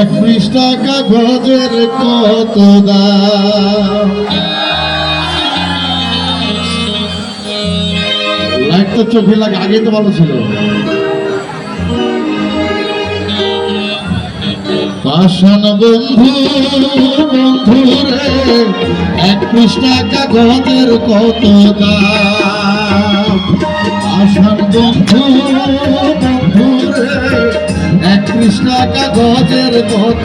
এক পৃষ্ঠা কাগজের কত দাম? লাইট তো চোখে লাগে আগে তো ভালো ছিল। পাষাণ বন্ধু বন্ধু এক পৃষ্ঠা কাগজের কত দাম? পাষাণ বন্ধু বন্ধু রে পৃষ্ঠা কাগজের কত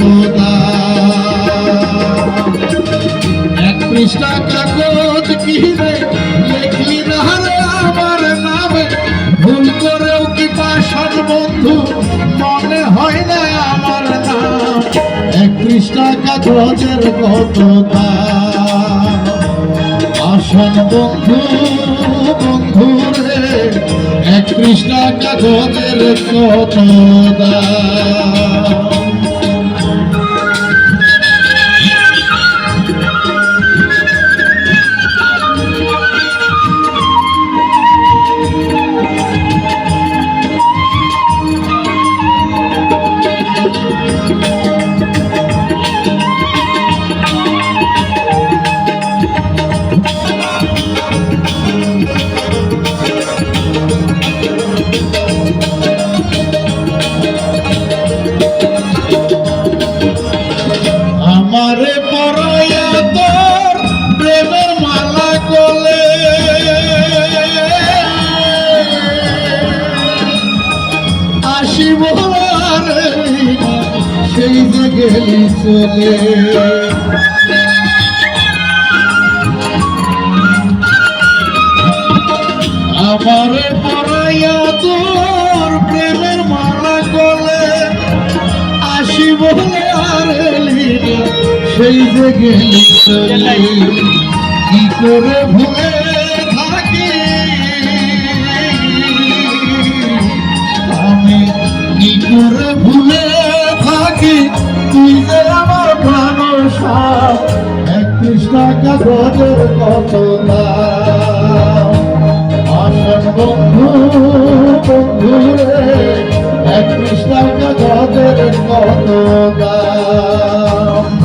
এক পৃষ্ঠা কাগজ কিনে লেখলি না আমার নামে? ভুল করেও কি পাষাণ বন্ধু মনে হয় না আমার নাম। এক পৃষ্ঠা কাগজের কত আসন বন্ধু বন্ধু রে, এক পৃষ্ঠা কাগজের কত দাম আমারে পরায়া তোর প্রেমের মালা কোলে। আসিব সেই যে গেলি চলে। আমারে পরায়া তোর প্রেমের মালা কোলে আসি বলে আর সেই যে গেলি। কি করে ভুলে থাকি? আমি কি করে ভুলে থাকি? তুই যে আমার প্রাণ সব এক পৃষ্ঠা কাগজের কত দাম আসন বন্ধু বন্ধু এক কাগজের কত দাম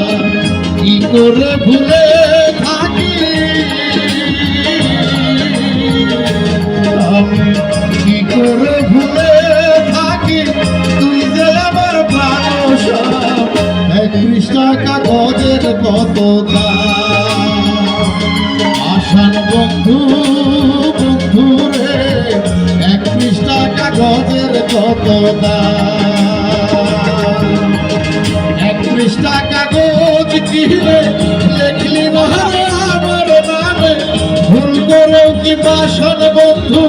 কি করে ভুলে থাকি। আমি কি করে ভুলে থাকি? তুই যে আমার সব এক পৃষ্ঠা কাগজের কত আসান বন্ধু বন্ধু রে, এক পৃষ্ঠা কাগজের কত দাম এক পৃষ্ঠা কাগজ কিনে লেখলি মহারে আমার নামে। ভুল করেও কি বাসন বন্ধু,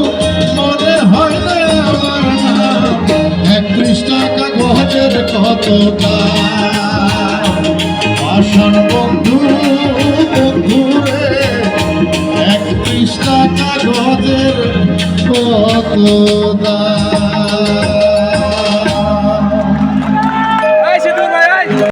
মনে হয় না আমার নাম। এক পৃষ্ঠা কাগজের কত বাসন বন্ধু বন্ধু রে এক পৃষ্ঠা কাগজের কত দাম?